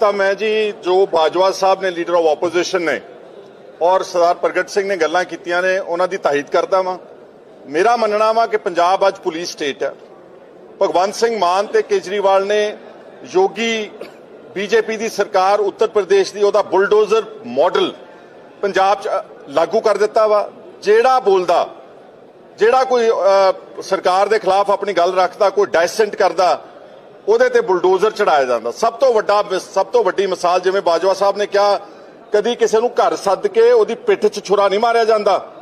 ਤਾਂ ਮੈਂ ਜੀ ਜੋ ਬਾਜਵਾ ਸਾਹਿਬ ਨੇ ਲੀਡਰ ਆਫ ਆਪੋਜੀਸ਼ਨ ਨੇ ਔਰ ਸਰਦਾਰ ਪ੍ਰਗਟ ਸਿੰਘ ਨੇ ਗੱਲਾਂ ਕੀਤੀਆਂ ਨੇ, ਉਹਨਾਂ ਦੀ ਤਾਹੀਦ ਕਰਦਾ ਵਾਂ। ਮੇਰਾ ਮੰਨਣਾ ਵਾ ਕਿ ਪੰਜਾਬ ਅੱਜ ਪੁਲਿਸ ਸਟੇਟ ਹੈ। ਭਗਵੰਤ ਸਿੰਘ ਮਾਨ ਤੇ ਕੇਜਰੀਵਾਲ ਨੇ ਯੋਗੀ ਬੀਜੇਪੀ ਦੀ ਸਰਕਾਰ ਉੱਤਰ ਪ੍ਰਦੇਸ਼ ਦੀ ਉਹਦਾ ਬੁਲਡੋਜ਼ਰ ਮਾਡਲ ਪੰਜਾਬ 'ਚ ਲਾਗੂ ਕਰ ਦਿੱਤਾ ਵਾ। ਜਿਹੜਾ ਬੋਲਦਾ, ਜਿਹੜਾ ਕੋਈ ਸਰਕਾਰ ਦੇ ਖਿਲਾਫ ਆਪਣੀ ਗੱਲ ਰੱਖਦਾ, ਕੋਈ ਡਾਇਸੈਂਟ ਕਰਦਾ ਉਹਦੇ ਤੇ ਬੁਲਡੋਜ਼ਰ ਚੜਾਇਆ ਜਾਂਦਾ। ਸਭ ਤੋਂ ਵੱਡਾ ਸਭ ਤੋਂ ਵੱਡੀ ਮਿਸਾਲ ਜਿਵੇਂ ਬਾਜਵਾ ਸਾਹਿਬ ਨੇ ਕਿਹਾ, ਕਦੀ ਕਿਸੇ ਨੂੰ ਘਰ ਸੱਦ ਕੇ ਉਹਦੀ ਪਿੱਠ 'ਚ ਛੁਰਾ ਨਹੀਂ ਮਾਰਿਆ ਜਾਂਦਾ।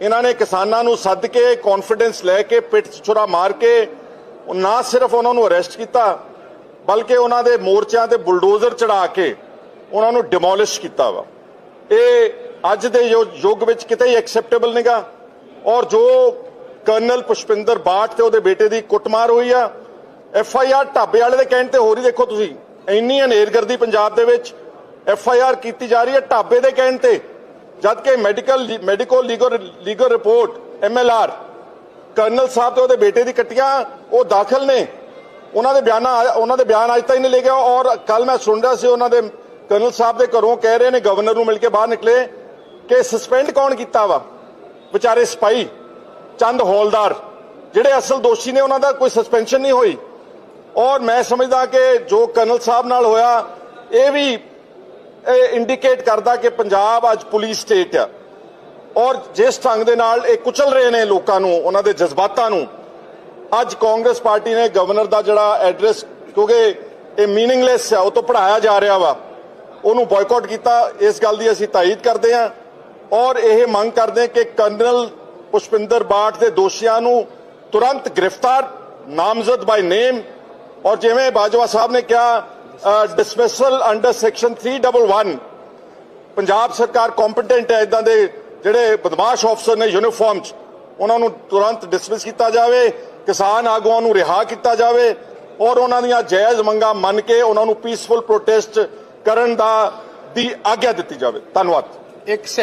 ਇਹਨਾਂ ਨੇ ਕਿਸਾਨਾਂ ਨੂੰ ਸੱਦ ਕੇ ਕੌਨਫੀਡੈਂਸ ਲੈ ਕੇ ਪਿੱਠ 'ਚ ਛੁਰਾ ਮਾਰ ਕੇ ਨਾ ਸਿਰਫ ਉਹਨਾਂ ਨੂੰ ਅਰੈਸਟ ਕੀਤਾ, ਬਲਕਿ ਉਹਨਾਂ ਦੇ ਮੋਰਚਿਆਂ ਤੇ ਬੁਲਡੋਜ਼ਰ ਚੜਾ ਕੇ ਉਹਨਾਂ ਨੂੰ ਡਿਮੋਲਿਸ਼ ਕੀਤਾ ਵਾ। ਇਹ ਅੱਜ ਦੇ ਯੁ- ਯੁੱਗ ਵਿੱਚ ਕਿਤੇ ਹੀ ਐਕਸੈਪਟੇਬਲ ਨਹੀਂਗਾ ਔਰ ਜੋ ਕਰਨਲ ਪੁਸ਼ਪਿੰਦਰ ਬਾਟ ਤੇ ਉਹਦੇ ਬੇਟੇ ਦੀ ਕੁੱਟਮਾਰ ਹੋਈ ਆ ਐਫ ਆਈ ਆਰ ਢਾਬੇ ਵਾਲੇ ਦੇ ਕਹਿਣ ਤੇ ਹੋਰ ਹੀ ਦੇਖੋ ਤੁਸੀਂ ਇੰਨੀ ਹਨੇਰਗਰਦੀ ਪੰਜਾਬ ਦੇ ਵਿੱਚ ਐਫ ਆਈ ਆਰ ਕੀਤੀ ਜਾ ਰਹੀ ਹੈ ਢਾਬੇ ਦੇ ਕਹਿਣ ਤੇ ਜਦ ਕਿ medical medical legal legal report, M L R, colonel ਸਾਹਿਬ ਤੇ ਉਹਦੇ ਬੇਟੇ ਦੀ ਕੱਟੀਆਂ, ਉਹ ਦਾਖਲ ਨੇ। ਉਹਨਾਂ ਦੇ ਬਿਆਨਾਂ ਉਹਨਾਂ ਦੇ ਬਿਆਨ ਅੱਜ ਤੱਕ ਨਹੀਂ ਲੈ ਗਿਆ ਔਰ ਕੱਲ ਮੈਂ ਸੁਣ ਰਿਹਾ ਸੀ ਉਹਨਾਂ ਦੇ ਕਰਨਲ ਸਾਹਿਬ ਦੇ ਘਰੋਂ ਕਹਿ ਰਹੇ ਨੇ ਗਵਰਨਰ ਨੂੰ ਮਿਲ ਕੇ ਬਾਹਰ ਨਿਕਲੇ ਕਿ ਸਸਪੈਂਡ ਕੌਣ ਕੀਤਾ ਵਾ? ਵਿਚਾਰੇ ਸਪਾਈ ਚੰਦ ਹੌਲਦਾਰ, ਜਿਹੜੇ ਅਸਲ ਦੋਸ਼ੀ ਨੇ ਉਹਨਾਂ ਦਾ ਕੋਈ ਸਸਪੈਂਸ਼ਨ ਨਹੀਂ ਹੋਈ। ਔਰ ਮੈਂ ਸਮਝਦਾ ਕਿ ਜੋ ਕਰਨਲ ਸਾਹਿਬ ਨਾਲ ਹੋਇਆ, ਇਹ ਵੀ, ਇਹ ਇੰਡੀਕੇਟ ਕਰਦਾ ਕਿ ਪੰਜਾਬ ਅੱਜ ਪੁਲਿਸ ਸਟੇਟ ਆ। ਔਰ ਜਿਸ ਢੰਗ ਦੇ ਨਾਲ ਇਹ ਕੁਚਲ ਰਹੇ ਨੇ ਲੋਕਾਂ ਨੂੰ, ਉਹਨਾਂ ਦੇ ਜਜ਼ਬਾਤਾਂ ਨੂੰ, ਅੱਜ ਕਾਂਗਰਸ ਪਾਰਟੀ ਨੇ ਗਵਰਨਰ ਦਾ ਜਿਹੜਾ ਐਡਰੈਸ ਕਿਉਂਕਿ ਇਹ ਮੀਨਿੰਗਲੈਸ ਹੈ ਉਹ ਤੋਂ ਪੜਾਇਆ ਜਾ ਰਿਹਾ ਵਾ। ਉਹਨੂੰ ਬਾਇਕਾਟ ਕੀਤਾ, ਇਸ ਗੱਲ ਦੀ ਅਸੀਂ ਤਾਇਦ ਕਰਦੇ ਹਾਂ। ਔਰ ਇਹ ਮੰਗ ਕਰਦੇ ਹਾਂ ਕਿ ਕਰਨਲ ਪੁਸ਼ਪਿੰਦਰ ਬਾਟ ਦੇ ਦੋਸ਼ੀਆਂ ਨੂੰ ਤੁਰੰਤ ਗ੍ਰਿਫਤਾਰ, ਨਾਮਜ਼ਦ ਬਾਈ ਨੇਮ ਔਰ ਜਿਵੇਂ ਬਾਜਵਾ ਸਾਹਿਬ ਨੇ ਕਿਹਾ ਡਿਸਮਿਸਲ ਅੰਡਰ ਸੈਕਸ਼ਨ 311 ਪੰਜਾਬ ਸਰਕਾਰ ਕੰਪੀਟੈਂਟ ਹੈ ਇਦਾਂ ਦੇ ਜਿਹੜੇ ਬਦਮਾਸ਼ ਅਫਸਰ ਨੇ ਯੂਨੀਫਾਰਮ 'ਚ, ਉਹਨਾਂ ਨੂੰ ਤੁਰੰਤ ਡਿਸਮਿਸ ਕੀਤਾ ਜਾਵੇ, ਕਿਸਾਨ ਆਗੂਆਂ ਨੂੰ ਰਿਹਾ ਕੀਤਾ ਜਾਵੇ, ਔਰ ਉਹਨਾਂ ਦੀਆਂ ਜਾਇਜ਼ ਮੰਗਾਂ ਮੰਨ ਕੇ ਉਹਨਾਂ ਨੂੰ ਪੀਸਫੁਲ ਪ੍ਰੋਟੈਸਟ ਕਰਨ ਦਾ ਦੀ ਆਗਿਆ ਦਿੱਤੀ ਜਾਵੇ। ਧੰਨਵਾਦ। ਇੱਕ